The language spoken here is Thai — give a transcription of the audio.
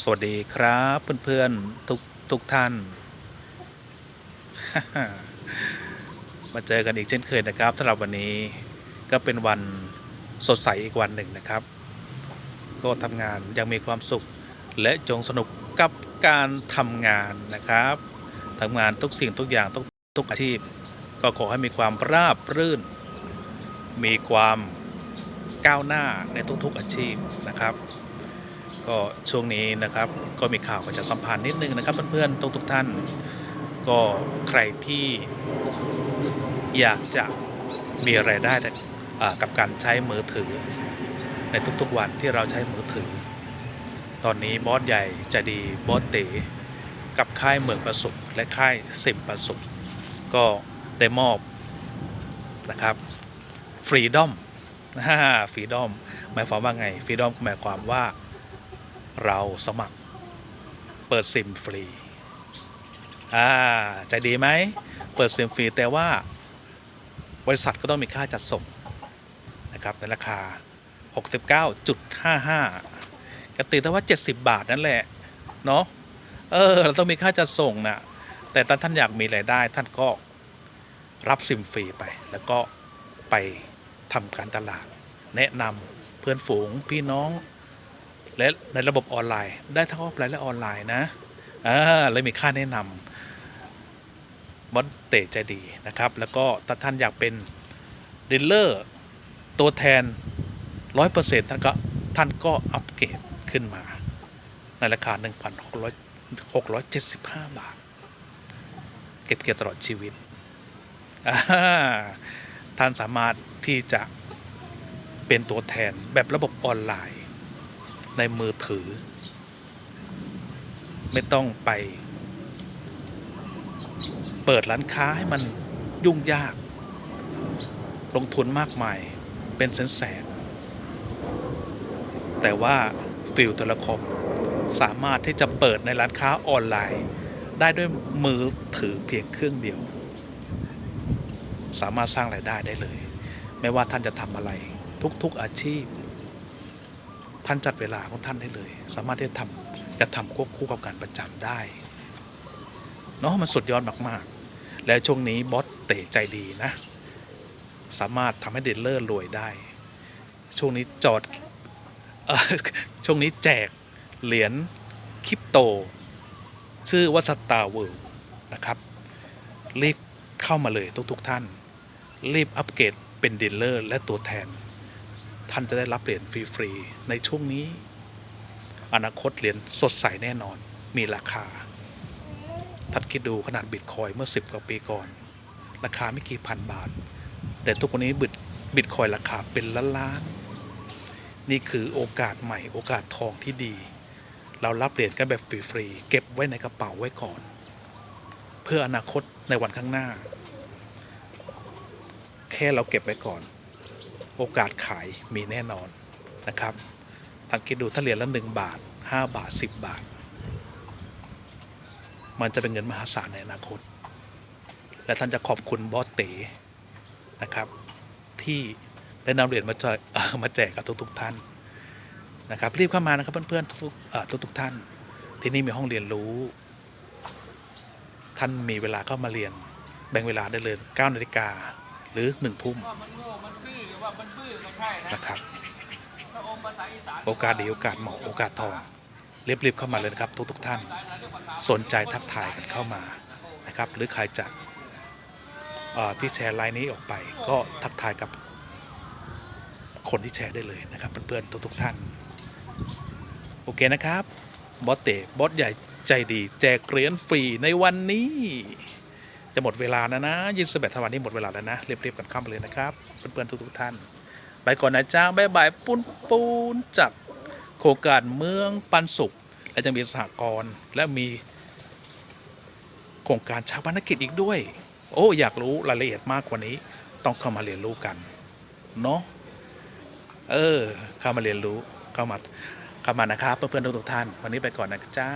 สวัสดีครับเพื่อนๆทุกทุกท่าน มาเจอกันอีกเช่นเคยนะครับสำหรับวันนี้ก็เป็นวันสดใสอีกวันหนึ่งนะครับ ก็ทำงานยังมีความสุขและจงสนุกกับการทำงานนะครับทำงานทุกสิ่งทุกอย่างทุกทุกอาชีพ ก็ขอให้มีความราบรื่น มีความก้าวหน้าในทุกๆอาชีพนะครับ ก็ช่วงนี้นะครับก็มีข่าวประชาสัมพันธ์นิดนึงนะครับเพื่อนๆทุกทุกท่าน ก็ใครที่อยากจะมีไรายได้กับการใช้มือถือ ในทุกๆวันที่เราใช้มือถือ ตอนนี้บอสใหญ่จะดีบอสเต๋กับค่ายเมืองประสุขและค่ายสิมประสุขก็ได้มอบนะครับฟรีดอมฟรีดอมหมายความว่าไงฟรีดอมหมายความว่า เราสมัครเปิดซิมฟรี อ่าใจดีไหม เปิดซิมฟรี แต่ว่าบริษัทก็ต้องมีค่าจัดส่งนะครับในราคา 69.55กตีแต่ว่า 70 บาทนั่นแหละ เนาะเออ เราต้องมีค่าจัดส่งนะแต่ถ้าท่านอยากมีรายได้ท่านก็รับซิมฟรีไป แล้วก็ไปทำการตลาด แนะนำเพื่อนฝูงพี่น้อง และในระบบออนไลน์ ได้ทั้งออฟไลน์และออนไลน์นะอ่าเลยมีค่าแนะนำบอสเตะใจดีนะครับ แล้วก็ถ้าท่านอยากเป็นดีลเลอร์ตัวแทน 100%ท่านก็ท่านก็อัปเกรดขึ้นมา ในราคา 1,675 บาท เก็บเกี่ยวตลอดชีวิตอ่าท่านสามารถที่จะเป็นตัวแทนแบบระบบออนไลน์ ในมือถือ ไม่ต้องไป เปิดร้านค้าให้มันยุ่งยาก ลงทุนมากมายเป็นแสนแสนแต่ว่าฟิลโทรคอมสามารถที่จะเปิดในร้านค้าออนไลน์ ได้ด้วยมือถือเพียงเครื่องเดียว สามารถสร้างรายได้ได้เลย ไม่ว่าท่านจะทำอะไรทุกๆอาชีพ ท่านจัดเวลาของท่านได้เลย สามารถที่จะทำจะทำควบคู่กับการประจำได้เนาะมันสุดยอดมากๆ แล้วช่วงนี้บอสเตะใจดีนะ สามารถทำให้เดลเลอร์รวยได้ ช่วงนี้จอดออช่วงนี้แจกเหรียญคริปโต ชื่อว่าสตาร์เวิลด์นะครับ รีบเข้ามาเลยทุกๆท่าน รีบอัปเกรดเป็นเดลเลอร์และตัวแทน ท่านจะได้รับเหรียญฟรีๆในช่วงนี้ อนาคตเหรียญสดใสแน่นอนมีราคาท่านคิดดูขนาดบิตคอยเมื่อ 10 กว่าปีก่อน ราคาไม่กี่พันบาท แต่ทุกวันนี้บิตบิตคอยราคาเป็นล้านล้านๆนี่คือโอกาสใหม่โอกาสทองที่ดี เรารับเหรียญกันแบบฟรีๆเก็บไว้ในกระเป๋าไว้ก่อน เพื่ออนาคตในวันข้างหน้า แค่เราเก็บไว้ก่อน โอกาสขายมีแน่นอนนะครับท่านคิดดูถ้าเหรียญละหนึ่งบาท 5 บาท 10 บาท มันจะเป็นเงินมหาศาลในอนาคต และท่านจะขอบคุณบอสเต๋นะครับ ที่ได้นำเหรียญมาแจกเอ่อมาแจกกับทุกๆท่านนะครับรีบเข้ามานะครับเพื่อนๆทุกๆเอ่อทุกท่าน ที่นี่มีห้องเรียนรู้ ท่านมีเวลาเข้ามาเรียน แบ่งเวลาได้เลย9นาฬิกาหรือ1ทุ่ม ว่ามันโง่มันซื่อหรือว่ามันบื้อไม่ใช่นะนะครับถ้าอมภาษาอีสานโอกาสดีโอกาสเหมาะโอกาสทองรีบๆเข้ามาเลยนะครับทุกๆท่าน สนใจทักทายกันเข้ามานะครับ หรือใครจะเอ่อที่แชร์ไลน์นี้ออกไป ก็ทักทายกับคนที่แชร์ได้เลยนะครับเพื่อนๆทุกๆท่าน โอเคนะครับ บอสเตะบอสใหญ่ใจดี แจกเหรียญฟรีในวันนี้ จะหมดเวลาแล้วนะยี่สิบแปดธันวาคมนี้หมดเวลาแล้วนะเรียบๆกันข้ามเลยนะครับเพื่อนๆทุกๆท่านไปก่อนนะจ้าบ๊ายบายปุ้นปูนจากโครงการเมืองปันสุข และจะมีสหกรณ์และมีโครงการชาปนกิจอีกด้วย โอ้อยากรู้รายละเอียดมากกว่านี้ ต้องเข้ามาเรียนรู้กันเนาะเออเข้ามาเรียนรู้เข้ามาเข้ามานะครับเพื่อนๆทุกๆท่าน วันนี้ไปก่อนนะจ้า